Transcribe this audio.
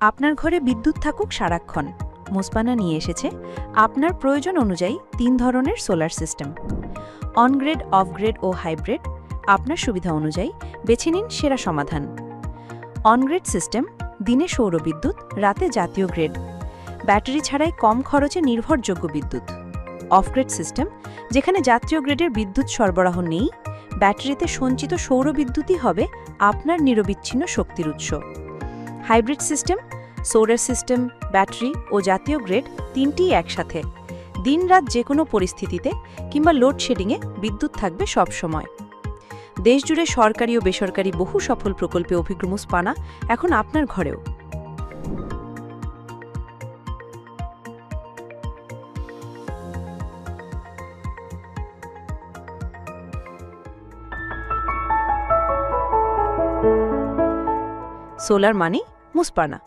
আপনার ঘরে বিদ্যুৎ থাকুক সারাক্ষণ। মুসপানা নিয়ে এসেছে। আপনার প্রয়োজন অনুযায়ী তিন ধরনের solar system. On grid, off grid O hybrid আপনার সুবিধা অনুযায়ী বেছে নিন সেরা সমাধান। অনগ্রেড সিস্টেম দিনে সৌরবিদ্যুৎ রাতে জাতীয় গ্রেড। ব্যাটারি ছাড়াই কম খরচে নির্ভরযোগ্য বিদ্যুৎ। অফগ্রেড সিস্টেম, যেখানে জাতীয় গ্রেডের বিদ্যুৎ সরবরাহ নেই, ব্যাটারিতে সঞ্চিত সৌরবিদ্যুৎই হবে আপনার নিরবিচ্ছিন্ন শক্তির উৎস। Hybrid system, solar system, battery ও জাতীয় গ্রেড তিনটিই একসাথে। দিনরাত যে কোনো পরিস্থিতিতে কিংবা লোডশেডিংয়ে বিদ্যুৎ থাকবে সব সময় দেশজুড়ে সরকারি ও বেসরকারি বহু সফল প্রকল্পে অভিজ্ঞ পানা এখন আপনার ঘরেও। সোলার মানে মুসপানা